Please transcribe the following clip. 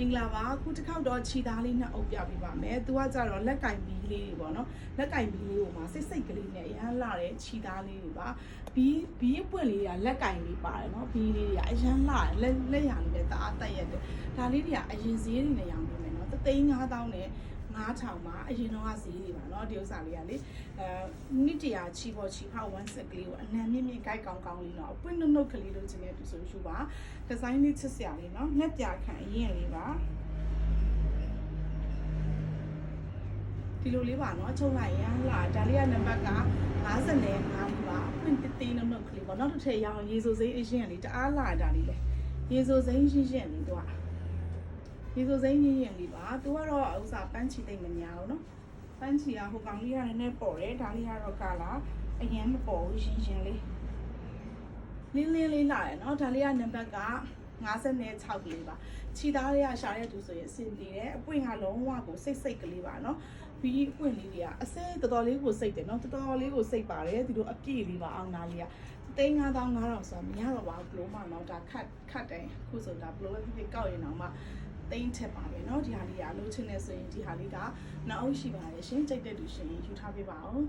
မင်္ဂလာပါအခုတစ်ခေါက်တော့ခြီသားလေးနဲ့အုပ်ပြပေးပါမယ်သူကကြတော့လက်ကင်ဘီလေးတွေပေါ့နော်လက်ကင်ဘီလေးကိုမှစိတ်စိတ်ကလေးနဲ့အရန်လာတဲ့ခြီသားလေးတွေပါဘီဘီပွင့်လေးတွေကလက်ကင်လေးပါတယ်နော်ဘီလေးတွေကအရန်လာတယ်လက်လက်ရလေးနဲ့တအားတက်ရက်တယ်ဒါလေးတွေကအရင်ဈေးတွေနဲ့ရောင်းပေးမယ်နော်သသိန်း9000နဲ့ 9000ပါအရင်တော့ကဈေးတွေပါเนาะဒီဥစ္စာလေးကလေအဲမိတရာချီပေါ်ချီဖောက်1 set ကလေးကိုအနံမြင့်မြင့်ကြိုက်ကောင်းကောင်းလေးเนาะအပွင့်နှုတ်နှုတ်ကလေးလိုချင်တဲ့သူဆိုရှုပါဒီဇိုင်းလေးချစ်စရာလေးเนาะငှက်ပြခံအရင်လေးပါဒီလိုလေးပါเนาะချုပ်လိုက်ရမ်းလာဒါလေးကနံပါတ်က55လေးပါအပွင့်တသေးနှုတ်နှုတ်ကလေးပေါ့နောက်တစ်ထည့်ရအောင်ရေဆိုစိမ်းအရင်လေးတအားလာဒါလေးလေရေဆိုစိမ်းရှင်းရှင်းလေးတော့ ဒီဆိုစိမ့်ညင်ညင်လေးပါသူကတော့ဥစားပန်းချီသိမ့်မများဘူးနော်ပန်းချီကဟိုကောင်လေးကလည်းနဲ့ပေါ်တယ်ဒါလေးကတော့ကလာအရင်မပေါ်ဘူးရင်ရင်လေးလင်းလင်းလေးလာတယ်နော်ဒါလေးကနံပါတ်က56ကလေးပါခြေသားတွေကရှာတဲ့သူဆိုရင်အဆင်ပြေတယ်အပွင့်ကလုံးဝကိုစိတ်စိတ်ကလေးပါနော်ဘီအပွင့်လေးတွေကအစဲတော်တော်လေးကိုစိတ်တယ်နော်တော်တော်လေးကိုစိတ်ပါတယ်ဒီလိုအပြည့်လေးပါအောင်သားလေးကသိန်း9000 9000ဆိုတာမရတော့ပါဘူးဘလိုမှတော့ဒါခတ်ခတ်တယ်အခုဆိုတာဘလိုပဲဖြစ်ဖြစ်ကောက်ရင်တော့မှ သိမ့်ထက်ပါပဲเนาะဒီဟာလေးကအလုပ်ချင်းနေဆိုရင်ဒီဟာလေးကနောက်အုပ်ရှိပါတယ်ရှင်ကြိတ်တဲ့သူရှင်ယူထားပေးပါဦး